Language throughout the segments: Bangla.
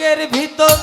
বুকের ভিতর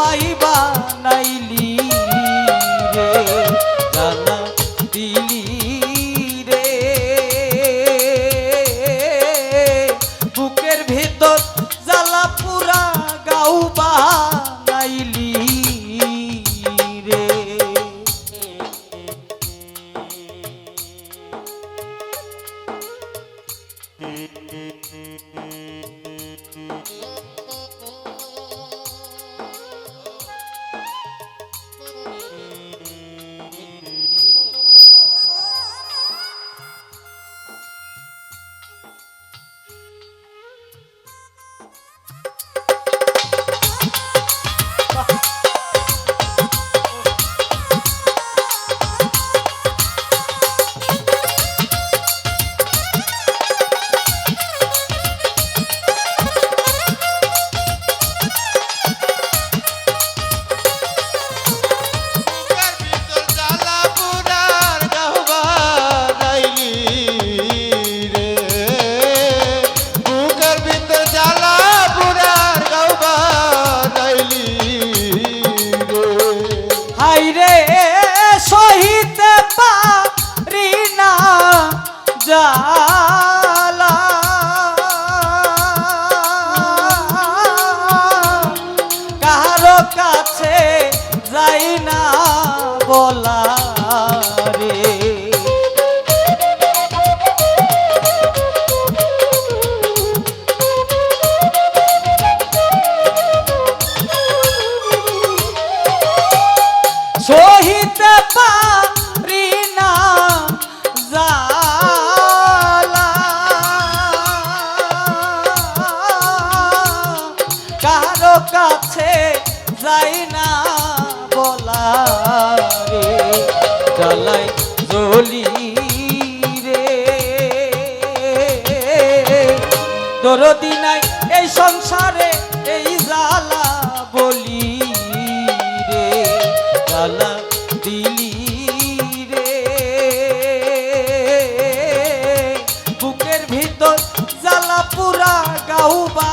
আমায় বানাই পুরা গাউবা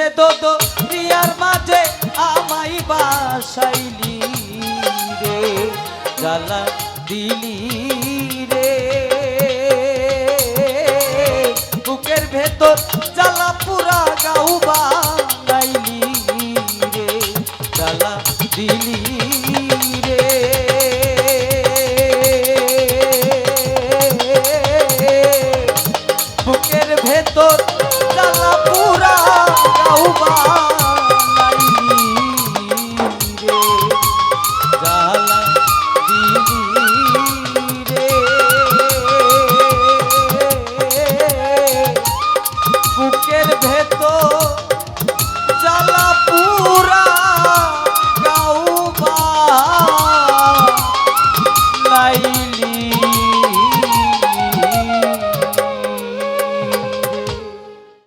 সে দোদ রিয়ার মাঝে আমাই বাসাইলি রে জালা দিলি রে। বুকের ভেতর জালা পুরা গাউবা